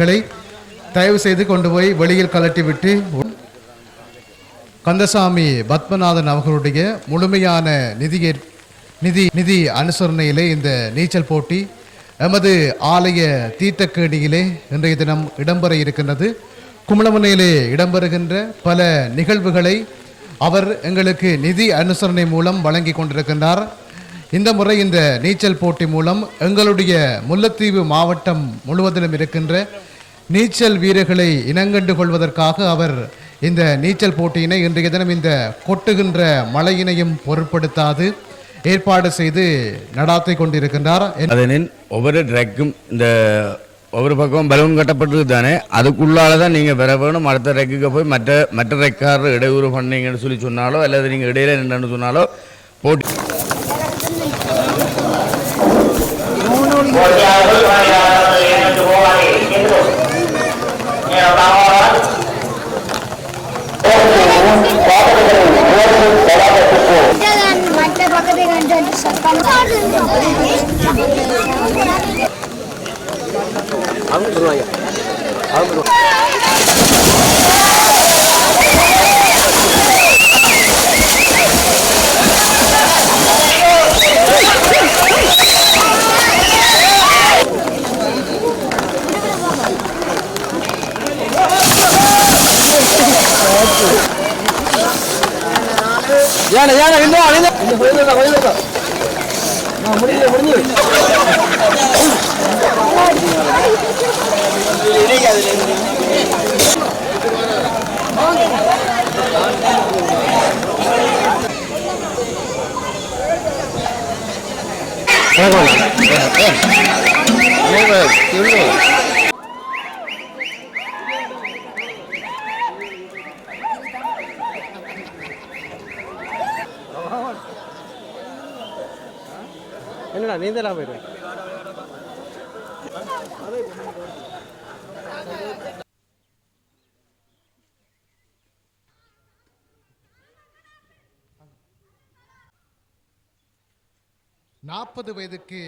களை தயவு செய்து கொண்டு போய் வெளியில் கலட்டிவிட்டு கந்தசாமி பத்மநாதன் அவர்களுடைய முழுமையான நிதி நிதி நிதி அனுசரணையிலே இந்த நீச்சல் போட்டி எமது ஆலய தீர்த்தக்கேணியிலே இன்றைய தினம் இடம்பெற இருக்கின்றது. கும்பலமுனையிலே இடம்பெறுகின்ற பல நிகழ்வுகளை அவர் எங்களுக்கு நிதி அனுசரணை மூலம் வழங்கி கொண்டிருக்கின்றார். இந்த முறை இந்த நீச்சல் போட்டி மூலம் எங்களுடைய முல்லைத்தீவு மாவட்டம் முழுவதிலும் இருக்கின்ற நீச்சல் வீரர்களை இனங்கண்டு கொள்வதற்காக அவர் இந்த நீச்சல் போட்டியினை இன்றைய தினம் இந்த கொட்டுகின்ற மழையினையும் பொருட்படுத்தாது ஏற்பாடு செய்து நடாத்தி கொண்டிருக்கின்றார். அதனின் ஒவ்வொரு ட்ரெக்கும் இந்த ஒவ்வொரு பக்கம் பலூன் கட்டப்பட்டது தானே? அதுக்குள்ளால தான் நீங்கள் வர வேணும். அடுத்த ரெக்குக்கு போய் மற்ற மற்ற ரெக்காரர் இடையூறு பண்ணீங்கன்னு சொல்லி சொன்னாலோ அல்லது நீங்கள் இடையில நின்றுன்னு சொன்னாலோ போட்டி ஏன ஏன இன்னும் அழிந்த கோயிலுக்கா கோயிலுக்கா நான் முடிஞ்சு முடிஞ்சு வணக்கம் என்னடா நீந்தலாம் போயிரு. நாற்பது வயதுக்கு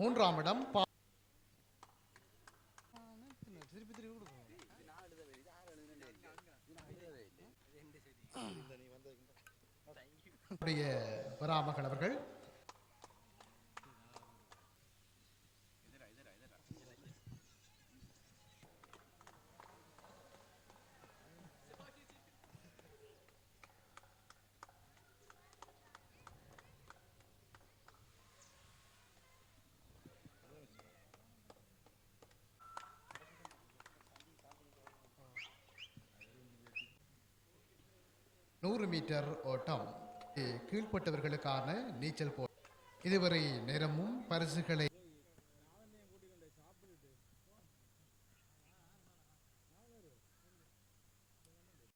மூன்றாம் இடம் பா- உடைய அவர்கள். நூறு மீட்டர் ஓட்டம். கீழ்ப்பட்டவர்களுக்கான நீச்சல் போ இதுவரை நேரமும் பரிசுகளை